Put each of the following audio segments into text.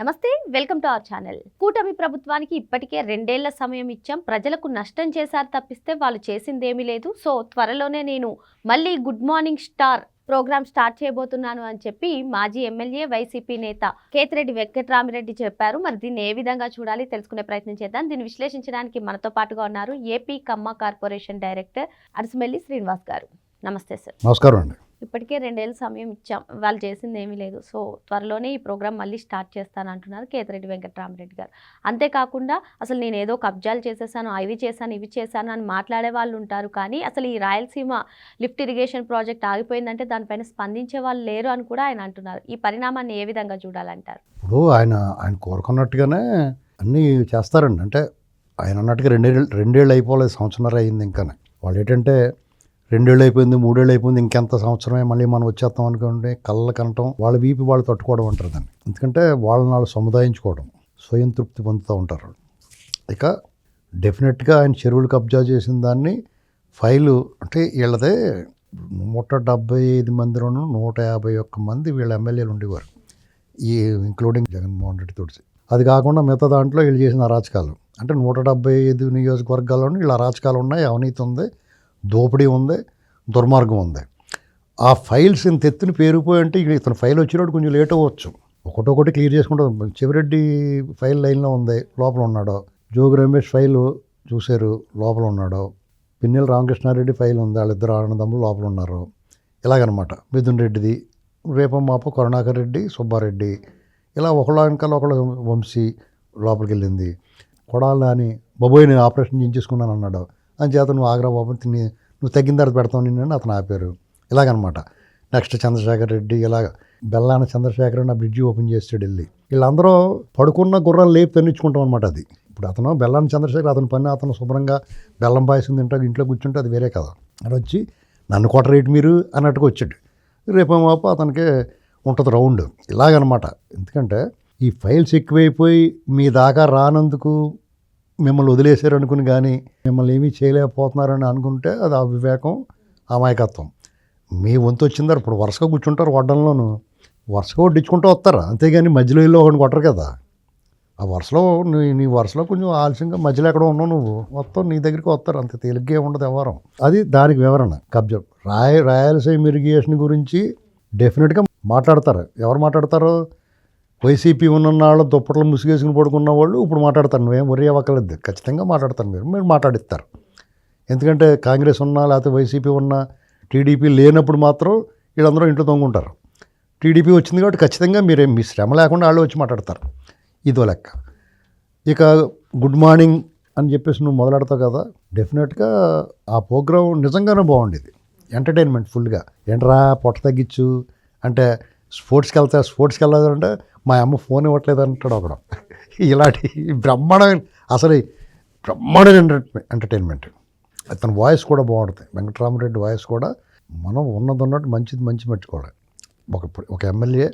నమస్తే welcome to our channel. కూటమి ప్రభుత్వానికి ఇప్పటికే రెండేళ్ళ సమయం ఇచ్చాం. ప్రజలకు నష్టం చేశారు తప్పిస్తే వాళ్ళు చేసిందేమీ లేదు. సో త్వరలోనే నేను మళ్ళీ good morning star program start చేయబోతున్నాను అని చెప్పి మాజీ ఎమ్మెల్యే వైసీపీ నేత కేతిరెడ్డి వెంకట్రామిరెడ్డి చెప్పారు. మరి దీన్ని ఏ విధంగా చూడాలి తెలుసుకునే ప్రయత్నం చేద్దాం. దీన్ని విశ్లేషించడానికి మనతో పాటుగా ఉన్నారు AP Kamma corporation director Arasamelli Srinivas గారు. నమస్తే సార్. నమస్కారం అండి. ఇప్పటికే రెండేళ్ళ సమయం ఇచ్చాం. వాళ్ళు చేసింది ఏమీ లేదు. సో త్వరలోనే ఈ ప్రోగ్రామ్ మళ్ళీ స్టార్ట్ చేస్తాను అంటున్నారు కేతిరెడ్డి వెంకటరామరెడ్డి గారు. అంతేకాకుండా అసలు నేను ఏదో కబ్జాలు చేసేసాను అవి చేశాను ఇవి చేశాను అని మాట్లాడే వాళ్ళు ఉంటారు. కానీ అసలు ఈ రాయలసీమ లిఫ్ట్ ఇరిగేషన్ ప్రాజెక్ట్ ఆగిపోయిందంటే దానిపైన స్పందించే వాళ్ళు లేరు అని కూడా ఆయన అంటున్నారు. ఈ పరిణామాన్ని ఏ విధంగా చూడాలంటారు? ఇప్పుడు ఆయన ఆయన కోరుకున్నట్టుగానే అన్నీ చేస్తారండి. అంటే ఆయన అన్నట్టుగా రెండేళ్ళు రెండేళ్ళు అయిపోలేదు సంవత్సరం అయింది ఇంకా వాళ్ళు ఏంటంటే రెండేళ్ళు అయిపోయింది మూడేళ్ళు అయిపోయింది ఇంకెంత సంవత్సరమే మళ్ళీ మనం వచ్చేస్తాం అనుకోండి కళ్ళ కనటం వాళ్ళ వీపి వాళ్ళు తట్టుకోవడం అంటారు దాన్ని. ఎందుకంటే వాళ్ళని వాళ్ళు సముదాయించుకోవడం స్వయం తృప్తి పొందుతూ ఉంటారు ఇక డెఫినెట్గా ఆయన చెరువులు కబ్జా చేసిన దాన్ని ఫైలు అంటే వీళ్ళదే నూట డెబ్బై ఐదు మందిలోనూ నూట యాభై ఒక్క మంది వీళ్ళ ఎమ్మెల్యేలు ఉండేవారు. ఈ ఇంక్లూడింగ్ జగన్మోహన్ రెడ్డి తుడిసి అది కాకుండా మిగతా దాంట్లో వీళ్ళు చేసిన అరాచకాలు. అంటే నూట డెబ్బై ఐదు నియోజకవర్గాల్లోనూ వీళ్ళ అరాచకాలు ఉన్నాయి అవినీతి ఉంది. దోపిడీ ఉంది దుర్మార్గం ఉంది. ఆ ఫైల్స్ ఇంత ఎత్తున పేరుపోయి అంటే ఇతను ఫైల్ వచ్చినప్పుడు కొంచెం లేట్ అవ్వచ్చు. ఒకటొకటి క్లియర్ చేసుకుంటాం చివరెడ్డి ఫైల్ లైన్లో ఉంది లోపల ఉన్నాడు. జోగి రమేష్ ఫైల్ చూశారు లోపల ఉన్నాడు. పిన్నెల రామకృష్ణారెడ్డి ఫైల్ ఉంది వాళ్ళిద్దరు ఆనందమ్ములు లోపల ఉన్నారు. ఇలాగనమాట. మిథున్ రెడ్డిది రేపో కరుణాకర్ రెడ్డి సుబ్బారెడ్డి. ఇలా ఒకళ్ళ వెనకాల ఒకళ్ళ వంశీ లోపలికి వెళ్ళింది కొడాలని బొబోయిని బాబోయ్ నేను ఆపరేషన్ చేయించేసుకున్నాను అన్నాడు అని చేత నువ్వు ఆగ్రా బాబు తిని నువ్వు తగ్గిన తర్వాత పెడతావు నిన్ను అతను ఆపారు. ఇలాగనమాట. నెక్స్ట్ చంద్రశేఖర్ రెడ్డి ఇలాగ బెల్లాన చంద్రశేఖర్ అని ఆ బ్రిడ్జి ఓపెన్ చేస్తాడు వెళ్ళి. వీళ్ళందరూ పడుకున్న గుర్రాలు లేపి తన్నించుకుంటాం అనమాట అది. ఇప్పుడు అతను బెల్లాన చంద్రశేఖర్ అతని పని అతను శుభ్రంగా బెల్లం పాయసం తింటాడు ఇంట్లో కూర్చుంటే అది వేరే కదా. అని వచ్చి నన్ను కొట్టరేటి మీరు అన్నట్టుగా వచ్చాడు. రేపేమోపు అతనికి ఉంటుంది రౌండ్. ఇలాగనమాట. ఎందుకంటే ఈ ఫైల్స్ ఎక్కువైపోయి మీ దాకా రానందుకు మిమ్మల్ని వదిలేశారు అనుకుని కానీ మిమ్మల్ని ఏమీ చేయలేకపోతున్నారని అనుకుంటే అది అవివేకం అమాయకత్వం. మీ వంతు వచ్చిందారు ఇప్పుడు వరుసగా కూర్చుంటారు వడ్డంలోను వరుసగా వడ్డించుకుంటూ వస్తారు? అంతేగాని మధ్యలో ఇల్లు ఒకటి కొట్టరు కదా. ఆ వరుసలో నీ నీ వరుసలో కొంచెం ఆలస్యంగా మధ్యలో ఎక్కడ ఉన్నావు నువ్వు. మొత్తం నీ దగ్గరికి వస్తారు. అంత తేలిగ్గా ఉండదు వ్యవహారం అది దానికి వివరణ. కబ్జా రాయ రాయలసీమ ఇరిగేషన్ గురించి డెఫినెట్గా మాట్లాడతారు. ఎవరు మాట్లాడతారు? వైసీపీ ఉన్న వాళ్ళు దుప్పట్లు ముసుగేసుకుని పడుకున్న వాళ్ళు ఇప్పుడు మాట్లాడతాను నువ్వేం వరి అవ్వకలేదు ఖచ్చితంగా మాట్లాడతాను మీరు. మీరు మాట్లాడిస్తారు. ఎందుకంటే కాంగ్రెస్ ఉన్నా లేకపోతే వైసీపీ ఉన్నా టీడీపీ లేనప్పుడు మాత్రం వీళ్ళందరూ ఇంట్లో తొంగుంటారు. టీడీపీ వచ్చింది కాబట్టి ఖచ్చితంగా మీరేం మీ శ్రమ లేకుండా వాళ్ళు వచ్చి మాట్లాడతారు. ఇదో లెక్క. ఇక గుడ్ మార్నింగ్ అని చెప్పేసి నువ్వు మొదలెడతావు కదా డెఫినెట్గా ఆ ప్రోగ్రాం నిజంగానే బాగుండేది. ఎంటర్టైన్మెంట్ ఫుల్గా. ఏంట్రా పొట్ట తగ్గించు అంటే స్పోర్ట్స్కి వెళ్తా స్పోర్ట్స్కి వెళ్ళాలంటే మా అమ్మ ఫోన్ ఇవ్వట్లేదు అంటాడు ఒకడు ఇలాంటి బ్రహ్మాండమైన అసలు ఈ బ్రహ్మాండమైన ఎంటర్టైన్మెంట్ అతని వాయిస్ కూడా బాగుంటుంది. వెంకటరామరెడ్డి వాయిస్ కూడా మనం ఉన్నది ఉన్నట్టు మంచిది మంచి మెచ్చుకోవాలి. ఒక ఒక ఎమ్మెల్యే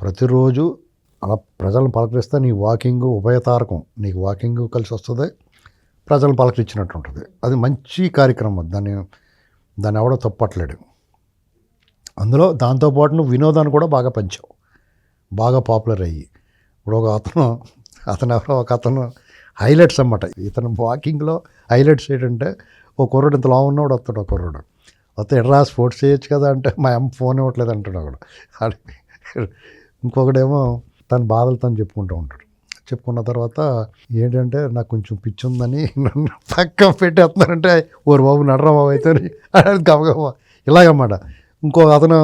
ప్రతిరోజు అలా ప్రజలను పలకరిస్తే నీ వాకింగ్ ఉభయతారకం నీకు వాకింగ్ కలిసి వస్తుంది ప్రజలను పలకరించినట్టు ఉంటుంది. అది మంచి కార్యక్రమం. దాన్ని దాన్ని ఎవడో తప్పట్లేడు. అందులో దాంతోపాటు నువ్వు వినోదాన్ని కూడా బాగా పంచావు. బాగా పాపులర్ అయ్యి. ఇప్పుడు ఒక అతను అతను ఎవరో ఒక అతను హైలైట్స్ అన్నమాట. ఇతను వాకింగ్లో హైలైట్స్ ఏంటంటే ఓ కుర్రోడు ఇంత లావు ఉన్నవాడు వస్తాడు ఒక కుర్రోడు. వస్తే ఎడ్రా స్పోర్ట్స్ చేయొచ్చు కదా అంటే మా అమ్మ ఫోన్ ఇవ్వట్లేదు అంటాడు ఒకడు ఇంకొకడేమో తన బాధలు తను చెప్పుకుంటూ ఉంటాడు. చెప్పుకున్న తర్వాత ఏంటంటే నాకు కొంచెం పిచ్చి ఉందని నన్ను పక్క పెట్టేస్తున్నారంటే ఓరు బాబు నడరా బాబు అయితే గబగబా. ఇలాగన్నమాట. ఇంకో అతను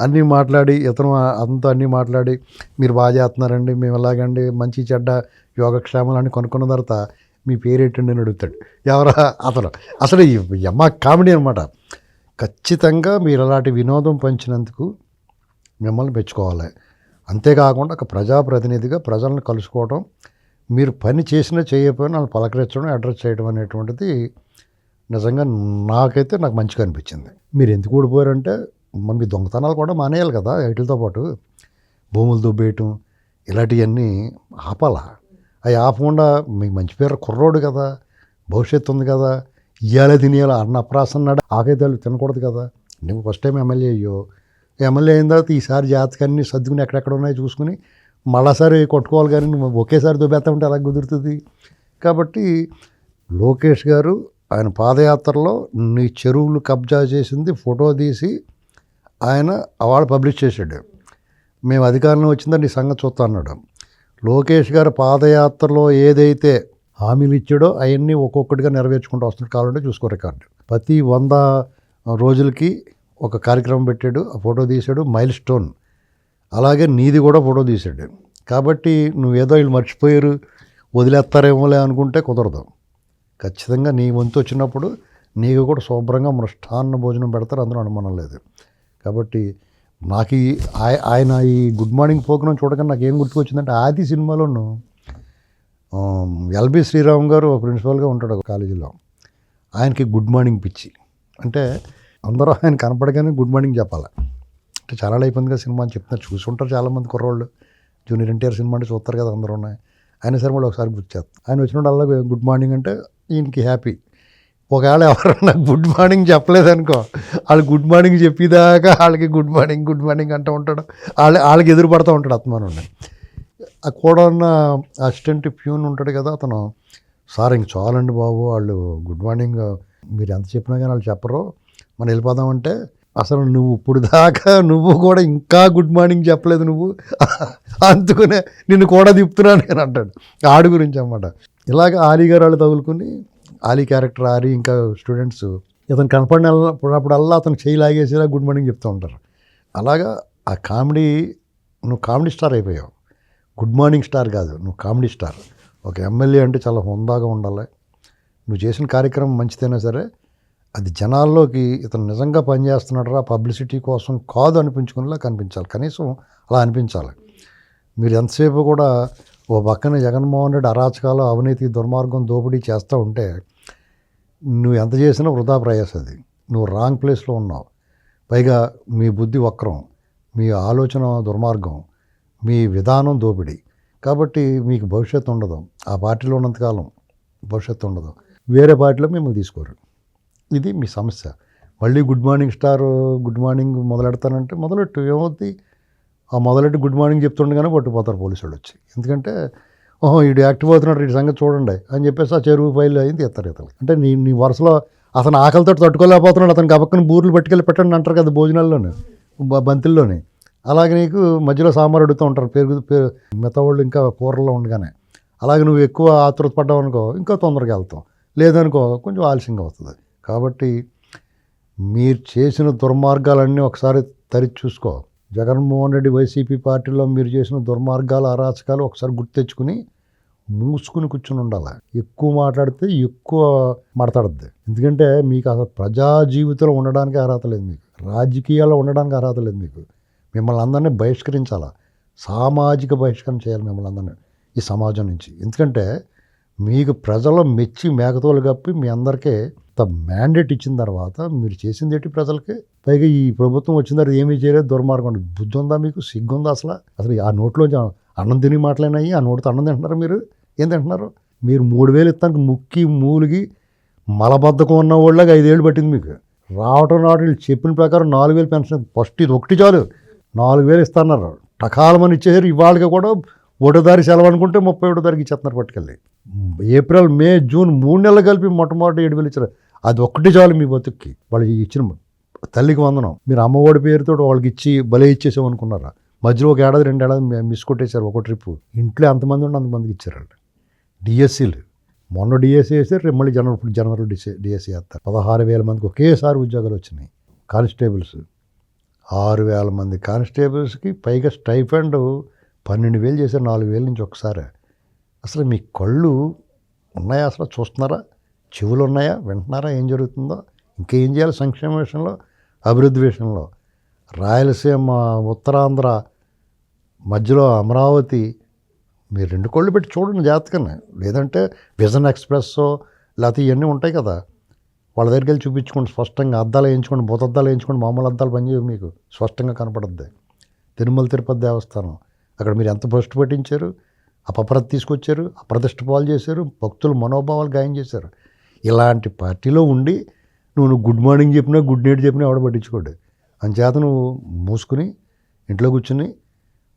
అన్నీ మాట్లాడి ఇతను అతనితో అన్నీ మాట్లాడి మీరు బాగా చేస్తున్నారండి మేము ఎలాగండి మంచి చెడ్డ యోగక్షేమాలు అని కొనుక్కున్న తర్వాత మీ పేరేటండి అని అడుగుతాడు. ఎవరా? అతను. అసలు ఈ అమ్మ కామెడీ అనమాట ఖచ్చితంగా మీరు అలాంటి వినోదం పంచినందుకు మిమ్మల్ని మెచ్చుకోవాలి. అంతేకాకుండా ఒక ప్రజాప్రతినిధిగా ప్రజలను కలుసుకోవడం మీరు పని చేసినా చేయకపోయినా వాళ్ళని పలకరించడం అడ్రస్ చేయడం అనేటువంటిది నిజంగా నాకైతే నాకు మంచిగా అనిపించింది. మీరు ఎందుకు ఓడిపోయారంటే మనకి మీ దొంగతనాలు కూడా మానేయాలి కదా వీటితో పాటు. భూములు దుబ్బేయటం ఇలాంటివన్నీ ఆపాలా. అవి ఆపకుండా మీకు మంచి పేరు కుర్రోడు కదా భవిష్యత్తు ఉంది కదా ఇయ్యాలే తినేయాలి అన్న అప్రాసన్నాడు ఆకైతే తినకూడదు కదా. నువ్వు ఫస్ట్ టైం ఎమ్మెల్యే అయ్యో. ఎమ్మెల్యే అయిన తర్వాత ఈసారి జాతకాన్ని సర్దుకుని ఎక్కడెక్కడ ఉన్నాయో చూసుకుని మళ్ళాసారి కొట్టుకోవాలి కానీ నువ్వు ఒకేసారి దుబ్బేస్తా ఉంటే అలా కుదురుతుంది? కాబట్టి లోకేష్ గారు ఆయన పాదయాత్రలో నీ చెరువులు కబ్జా చేసింది ఫోటో తీసి ఆయన అవార్డు పబ్లిష్ చేశాడు. మేము అధికారంలో వచ్చిందా నీ సంగతి చూస్తా అన్నాడు. లోకేష్ గారు పాదయాత్రలో ఏదైతే హామీలు ఇచ్చాడో అవన్నీ ఒక్కొక్కటిగా నెరవేర్చుకుంటూ వస్తున్న కావాలంటే చూసుకో రికార్డు. ప్రతి వంద రోజులకి ఒక కార్యక్రమం పెట్టాడు. ఆ ఫోటో తీశాడు. Milestone. అలాగే నీది కూడా ఫోటో తీశాడు. కాబట్టి నువ్వేదో వీళ్ళు మర్చిపోయారు వదిలేస్తారేమోలే అనుకుంటే కుదరదు. ఖచ్చితంగా నీ వంతు వచ్చినప్పుడు నీకు కూడా శుభ్రంగా మృష్టాన్న భోజనం పెడతారు. అందులో అనుమానం లేదు. కాబట్టి నాకు ఈ ఆయ- ఆయన ఈ గుడ్ మార్నింగ్ పోకనం చూడగానే నాకు ఏం గుర్తుకొచ్చిందంటే ఆది సినిమాలోను ఎల్బి శ్రీరామ్ గారు ఒక ప్రిన్సిపల్గా ఉంటాడు ఒక కాలేజీలో. ఆయనకి గుడ్ మార్నింగ్ పిచ్చి. అంటే అందరూ ఆయన కనపడగానే గుడ్ మార్నింగ్ చెప్పాలి. అంటే చాలా అయిపోయిందిగా కదా సినిమా అని చెప్తున్నారు చూసి ఉంటారు చాలామంది కుర్రోళ్ళు. జూనియర్ ఎన్టీఆర్ సినిమా అంటే చూస్తారు కదా అందరూ ఉన్నాయి ఆయన సరే మళ్ళీ ఒకసారి గుర్తు చేస్తారు ఆయన వచ్చినప్పుడు అలా గుడ్ మార్నింగ్ అంటే ఈయనకి హ్యాపీ ఒకవేళ ఎవరన్నా గుడ్ మార్నింగ్ చెప్పలేదనుకో వాళ్ళు గుడ్ మార్నింగ్ చెప్పేదాకా వాళ్ళకి గుడ్ మార్నింగ్ గుడ్ మార్నింగ్ అంటూ ఉంటాడు. వాళ్ళ వాళ్ళకి ఎదురు పడుతూ ఉంటాడు అత్మానుండి ఆ కూడా ఉన్న అసిస్టెంట్ ప్యూన్ ఉంటాడు కదా అతను సార్ ఇంక చాలండి బాబు వాళ్ళు గుడ్ మార్నింగ్ మీరు ఎంత చెప్పినా కానీ వాళ్ళు చెప్పరు. మనం వెళ్ళిపోదామంటే అసలు నువ్వు ఇప్పుడు దాకా నువ్వు కూడా ఇంకా గుడ్ మార్నింగ్ చెప్పలేదు నువ్వు. అందుకునే నిన్ను కూడా తిప్పుతున్నాను నేను అంటాడు. ఆడు గురించి అన్నమాట. ఇలాగ ఆలీ వాళ్ళు తగులుకుని ఆలీ క్యారెక్టర్ ఆరి ఇంకా స్టూడెంట్స్ ఇతను కనపడినప్పుడల్లా అతను చేయి లాగేసేలా గుడ్ మార్నింగ్ చెప్తూ ఉంటారు. అలాగా ఆ కామెడీ నువ్వు కామెడీ స్టార్ అయిపోయావు. గుడ్ మార్నింగ్ స్టార్ కాదు నువ్వు కామెడీ స్టార్. ఒక ఎమ్మెల్యే అంటే చాలా హుందాగా ఉండాలి. నువ్వు చేసిన కార్యక్రమం మంచిదైనా సరే అది జనాల్లోకి ఇతను నిజంగా పనిచేస్తున్నాడరా పబ్లిసిటీ కోసం కాదు అనిపించుకునేలా కనిపించాలి. కనీసం అలా అనిపించాలి. మీరు ఎంతసేపు కూడా ఓ పక్కన జగన్మోహన్ రెడ్డి అరాచకాలు అవినీతి దుర్మార్గం దోపిడీ చేస్తూ ఉంటే నువ్వు ఎంత చేసినా వృధా ప్రయాస అది. నువ్వు రాంగ్ ప్లేస్లో ఉన్నావు. పైగా మీ బుద్ధి వక్రం మీ ఆలోచన దుర్మార్గం మీ విధానం దోపిడీ. కాబట్టి మీకు భవిష్యత్తు ఉండదు. ఆ పార్టీలో ఉన్నంతకాలం భవిష్యత్తు ఉండదు. వేరే పార్టీలో మిమ్మల్ని తీసుకోరు. ఇది మీ సమస్య. మళ్ళీ good morning star good morning మొదలెడతానంటే మొదలెట్టు. ఏమవుతుంది ఆ మొదలెట్టి గుడ్ మార్నింగ్ చెప్తుండగానే పట్టుకుపోతారు పోలీసు వాళ్ళు వచ్చి. ఎందుకంటే ఓహో వీడు యాక్టివ్ అవుతున్నాడు ఈ సంగతి చూడండి అని చెప్పేసి ఆ చెరువు ఫైల్ అయింది ఎత్తారు ఇతను అంటే నీ నీ వరుసలో అతను ఆకలితో తట్టుకోలేకపోతున్నాడు అతను గబక్కన బూర్లు పట్టుకెళ్ళి పెట్టండి అంటారు కదా భోజనాల్లోనే బ- బంతుల్లోనే. అలాగే నీకు మధ్యలో సాంబార్ అడుగుతూ ఉంటారు పెరుగు పేరు మిగతావాళ్ళు ఇంకా కూరల్లో ఉండగానే. అలాగే నువ్వు ఎక్కువ ఆతృత పడ్డావు అనుకో ఇంకా తొందరగా వెళ్తావు. లేదనుకో కొంచెం ఆలస్యంగా వస్తుంది. కాబట్టి మీరు చేసిన దుర్మార్గాలన్నీ ఒకసారి తరిచి చూసుకో. జగన్మోహన్ రెడ్డి వైసీపీ పార్టీలో మీరు చేసిన దుర్మార్గాల అరాచకాలు ఒకసారి గుర్తు తెచ్చుకుని మూసుకుని కూర్చుని ఉండాలి? ఎక్కువ మాట్లాడితే ఎక్కువ మాట్లాడద్దు. ఎందుకంటే మీకు అసలు ప్రజా జీవితంలో ఉండడానికి అర్హత లేదు మీకు. రాజకీయాల్లో ఉండడానికి అర్హత లేదు మీకు. మిమ్మల్ని అందరినీ బహిష్కరించాలా? సామాజిక బహిష్కరణ చేయాలి మిమ్మల్ని అందరినీ ఈ సమాజం నుంచి. ఎందుకంటే మీకు ప్రజలు మెచ్చి మేకతోలు కప్పి మీ అందరికీ మ్యాండేట్ ఇచ్చిన తర్వాత మీరు చేసింది ఏంటి ప్రజలకి? పైగా ఈ ప్రభుత్వం వచ్చిన తర్వాత ఏమీ చేయలేదు దుర్మార్గం ఉండదు. బుద్ధి ఉందా మీకు? సిగ్గు ఉందా అసలు? అసలు ఆ నోట్లో అన్నం తిని మాటలేనాయి? ఆ నోటితో అన్నం తింటున్నారు మీరు? ఏం తింటున్నారు? మీరు మూడు వేలు ఇస్తానికి ముక్కి మూలిగి మలబద్ధకం ఉన్న వాళ్ళకి ఐదేళ్ళు పట్టింది మీకు. రావటం రావటం వీళ్ళు చెప్పిన ప్రకారం నాలుగు వేలు పెన్షన్ ఫస్ట్ ఇది ఒకటి చాలు. నాలుగు వేలు ఇస్తున్నారు. టకాలమని ఇచ్చేసారు. ఇవాళకి కూడా ఒకటో తారీఖు సెలవు అనుకుంటే ముప్పై ఒకటో తారీఖు ఇచ్చేస్తున్నారు పట్టుకెళ్ళి. ఏప్రిల్ మే జూన్ మూడు నెలలు కలిపి మొట్టమొదటి ఏడు వేలు ఇచ్చారు. అది ఒక్కటి చాలు మీ బతుక్కి. వాళ్ళు ఇచ్చిన తల్లికి వందనం. మీరు అమ్మఒడి పేరుతో వాళ్ళకి ఇచ్చి బలే ఇచ్చేసాం అనుకున్నారా మధ్యలో ఒక ఏడాది రెండు ఏడాది మిస్ కొట్టేశారు ఒక ట్రిప్. ఇంట్లో ఎంతమంది ఉండి అంతమందికి ఇచ్చారు వాళ్ళు డిఎస్సీలు మొన్న డిఎస్సీ వేసారు రేపు మళ్ళీ జనవరి ఇప్పుడు జనవరిలో డిఎస్సీ డిఎస్సీ వేస్తారు. పదహారు వేల మందికి ఒకేసారి ఉద్యోగాలు వచ్చినాయి. కానిస్టేబుల్స్. ఆరు వేల మంది కానిస్టేబుల్స్కి పైగా స్టైఫండ్ పన్నెండు వేలు చేశారు నాలుగు వేల నుంచి ఒకసారి. అసలు మీ కళ్ళు ఉన్నాయా అసలు? చూస్తున్నారా? చెవులు ఉన్నాయా? వింటున్నారా? ఏం జరుగుతుందో? ఇంకేం చేయాలి సంక్షేమ విషయంలో? అభివృద్ధి విషయంలో రాయలసీమ ఉత్తరాంధ్ర మధ్యలో అమరావతి మీరు రెండు కోళ్ళు పెట్టి చూడండి జాగ్రత్తగానే లేదంటే విజన్ ఎక్స్ప్రెస్ లేకపోతే ఇవన్నీ ఉంటాయి కదా. వాళ్ళ దగ్గరికి వెళ్ళి చూపించుకోండి స్పష్టంగా. అద్దాలు వేయించుకోండి భూతద్దాలు వేయించుకోండి మామూలు అద్దాలు పనిచేయవు మీకు. స్పష్టంగా కనపడద్ది. తిరుమల తిరుపతి దేవస్థానం. అక్కడ మీరు ఎంత భ్రష్టు పట్టించారు? అపప్రత తీసుకొచ్చారు? అప్రతిష్ట పాలు చేశారు? భక్తుల మనోభావాలు గాయం చేశారు? ఇలాంటి పార్టీలో ఉండి నువ్వు గుడ్ మార్నింగ్ చెప్పినా గుడ్ నైట్ చెప్పినా ఎవడ పట్టించుకోడు. అంచేత నువ్వు మూసుకుని ఇంట్లో కూర్చుని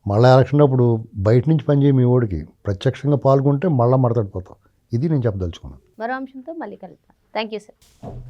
మళ్ళీ ఎలక్షన్ అప్పుడు బయట నుంచి పనిచేయ మీ ఓడికి. ప్రత్యక్షంగా పాల్గొంటే మళ్ళీ మడతడిపోతాం ఇది నేను చెప్పదలుచుకున్నాను. మరో అంశంతో మళ్ళీ కలుద్దాం. Thank you sir.